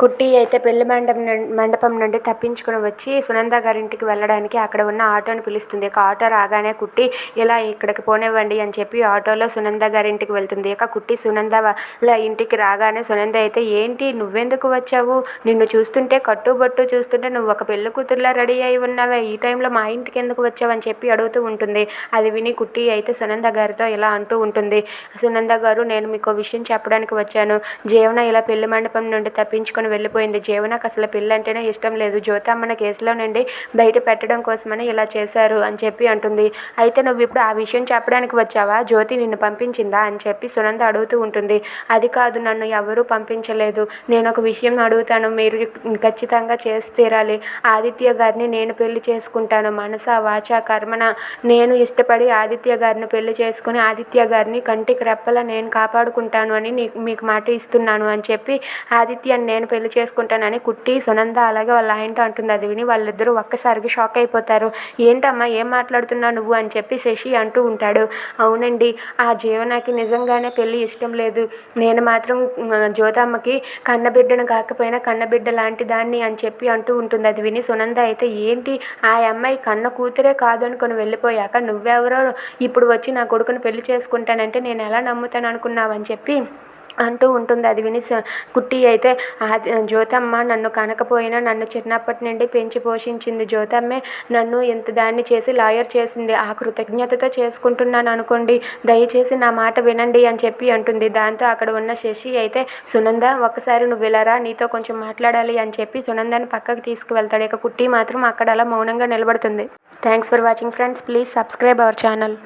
కుట్టి అయితే పెళ్ళి మండపం మండపం నుండి తప్పించుకుని వచ్చి సునంద గారింటికి వెళ్ళడానికి అక్కడ ఉన్న ఆటోని పిలుస్తుంది. ఇక ఆటో రాగానే కుట్టి ఇలా ఇక్కడికి పోనివ్వండి అని చెప్పి ఆటోలో సునంద గారింటికి వెళ్తుంది. ఇక కుట్టి సునంద వాళ్ళ ఇంటికి రాగానే సునంద అయితే ఏంటి నువ్వెందుకు వచ్చావు? నిన్ను చూస్తుంటే కట్టుబొట్టు చూస్తుంటే నువ్వు ఒక పెళ్ళి కూతురులా రెడీ అయి ఉన్నావే. ఈ టైంలో మా ఇంటికి ఎందుకు వచ్చావు? అని చెప్పి అడుగుతూ ఉంటుంది. అది విని కుట్టి అయితే సునంద గారితో ఇలా అంటూ ఉంటుంది. సునంద గారు నేను మీకు విషయం చెప్పడానికి వచ్చాను. జీవన ఇలా పెళ్ళి మండపం నుండి తప్పించుకుని వెళ్ళిపోయింది. జీవనకు అసలు పెళ్ళి అంటేనే ఇష్టం లేదు. జ్యోతమ్మన కేసులో నుండి బయట పెట్టడం కోసమని ఇలా చేశారు అని చెప్పి అంటుంది. అయితే నువ్వు ఇప్పుడు ఆ విషయం చెప్పడానికి వచ్చావా? జ్యోతి నిన్ను పంపించిందా? అని చెప్పి సునంద అడుగుతూ ఉంటుంది. అది కాదు నన్ను ఎవరూ పంపించలేదు. నేను ఒక విషయం అడుగుతాను. మీరు ఖచ్చితంగా చేసి తీరాలి. ఆదిత్య గారిని నేను పెళ్ళి చేసుకుంటాను. మనస వాచ కర్మన? నేను ఇష్టపడి ఆదిత్య గారిని పెళ్ళి చేసుకుని ఆదిత్య గారిని కంటికి రెప్పలా నేను కాపాడుకుంటాను అని నీకు మీకు మాట ఇస్తున్నాను అని చెప్పి ఆదిత్యని నేను పెళ్ళి చేసుకుంటానని కుట్టి సునంద అలాగే వాళ్ళ ఆయనతో అంటుంది. అది విని వాళ్ళిద్దరూ ఒక్కసారిగా షాక్ అయిపోతారు. ఏంటమ్మా ఏం మాట్లాడుతున్నావు నువ్వు? అని చెప్పి శశి అంటూ ఉంటాడు. అవునండి ఆ జీవనాకి నిజంగానే పెళ్ళి ఇష్టం లేదు. నేను మాత్రం జ్యోతమ్మకి కన్నబిడ్డను కాకపోయినా కన్నబిడ్డ లాంటి దాన్ని అని చెప్పి అంటూ ఉంటుంది. అది విని సునంద అయితే ఏంటి? ఆ అమ్మాయి కన్న కూతురే కాదనుకొని వెళ్ళిపోయాక నువ్వెవరో ఇప్పుడు వచ్చి నా కొడుకుని పెళ్ళి చేసుకుంటానంటే నేను ఎలా నమ్ముతాను అనుకున్నావు? అని చెప్పి అంటూ ఉంటుంది. అది విని కుట్టి అయితే జ్యోతమ్మ నన్ను కనకపోయినా నన్ను చిన్నప్పటి నుండి పెంచి పోషించింది. జ్యోతమ్మే నన్ను ఇంత దాన్ని చేసి లాయర్ చేసింది. ఆ కృతజ్ఞతతో చేసుకుంటున్నాను అనుకోండి. దయచేసి నా మాట వినండి అని చెప్పి అంటుంది. దాంతో అక్కడ ఉన్న శశి అయితే సునంద ఒక్కసారి నువ్వు వెళ్ళరా నీతో కొంచెం మాట్లాడాలి అని చెప్పి సునందని పక్కకి తీసుకువెళ్తాడు. ఇక కుట్టి మాత్రం అక్కడ అలా మౌనంగా నిలబడుతుంది. Thanks for watching friends please subscribe our channel